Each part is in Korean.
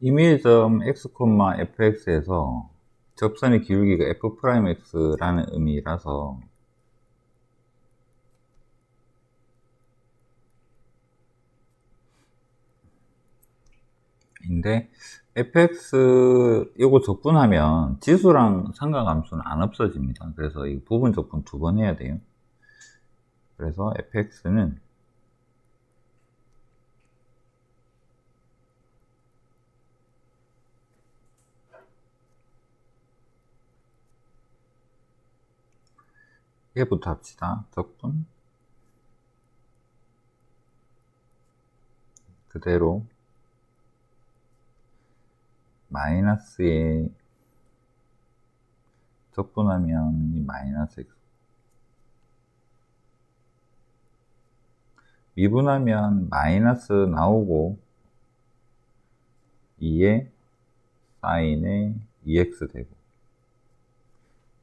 이미점 x, fx에서 접선의 기울기가 f'x라는 의미라서 인데 fx 이거 적분하면 지수랑 상관함수는 안 없어집니다. 그래서 이 부분 적분 두 번 해야 돼요. 그래서 fx는 얘부터 합시다. 적분. 그대로. 마이너스에 적분하면 이 마이너스 x. 미분하면 마이너스 나오고 2에 사인에 2x 되고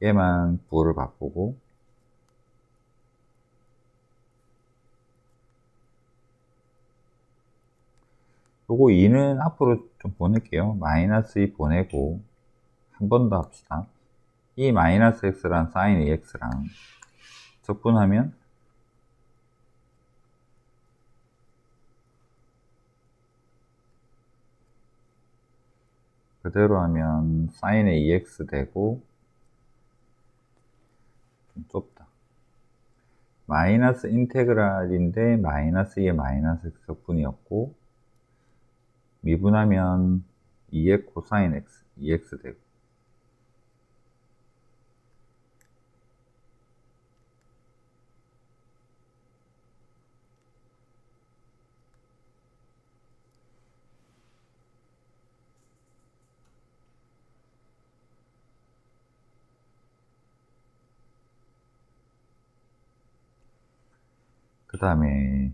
얘만 부호를 바꾸고 요거 2는 앞으로 좀 보낼게요. 마이너스 2 보내고 한 번 더 합시다. 이 마이너스 x랑 사인 x랑 적분하면 그대로 하면 사인의 2x 되고 좀 좁다. 마이너스 인테그랄인데 마이너스 2의 마이너스 적분이었고 미분하면 2의 코사인 x, 2x 되고. 그 다음에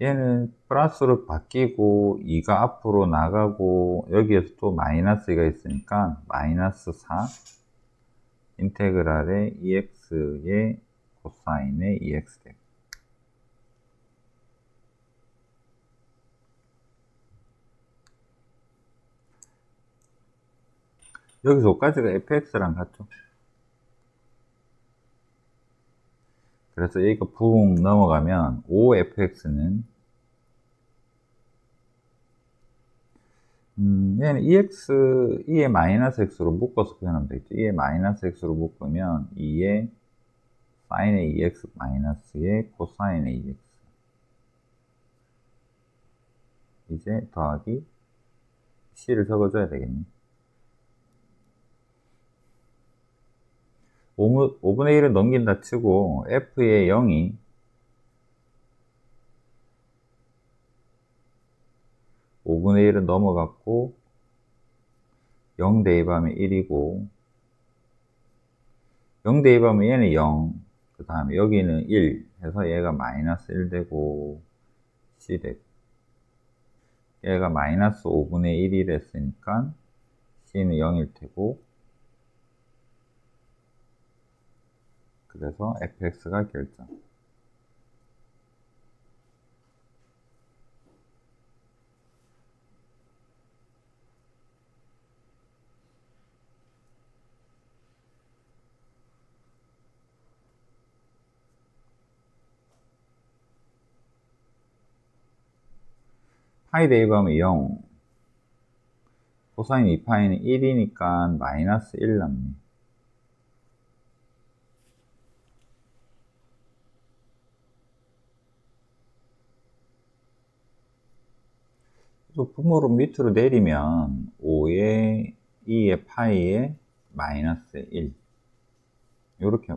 얘는 플러스로 바뀌고 2가 앞으로 나가고 여기에서 또 마이너스가 있으니까 마이너스 4 인테그랄의 2x의 코사인의 2x 되고 여기서 5까지가 fx랑 같죠? 그래서 여기가 붕 넘어가면 5fx는 음, 얘는 ex, 2의 마이너스 x로 묶어서 표현하면 되겠죠. 2의 마이너스 x로 묶으면 2의 사인의 2x 마이너스의 코사인의 2x 이제 더하기 c를 적어줘야 되겠네. 5, 5분의 1을 넘긴다 치고 f의 0이 5분의 1은 넘어갔고 0 대입하면 1이고 0 대입하면 얘는 0, 그 다음에 여기는 1 해서 얘가 마이너스 1 되고 C 되고 얘가 마이너스 5분의 1이 됐으니까 C는 0일 테고 그래서 fx가 결정. 파이 대입하면 0 코사인 2파이는 1이니까 마이너스 1 남니 부모로 밑으로 내리면 5의 2의 파이에 마이너스 1 이렇게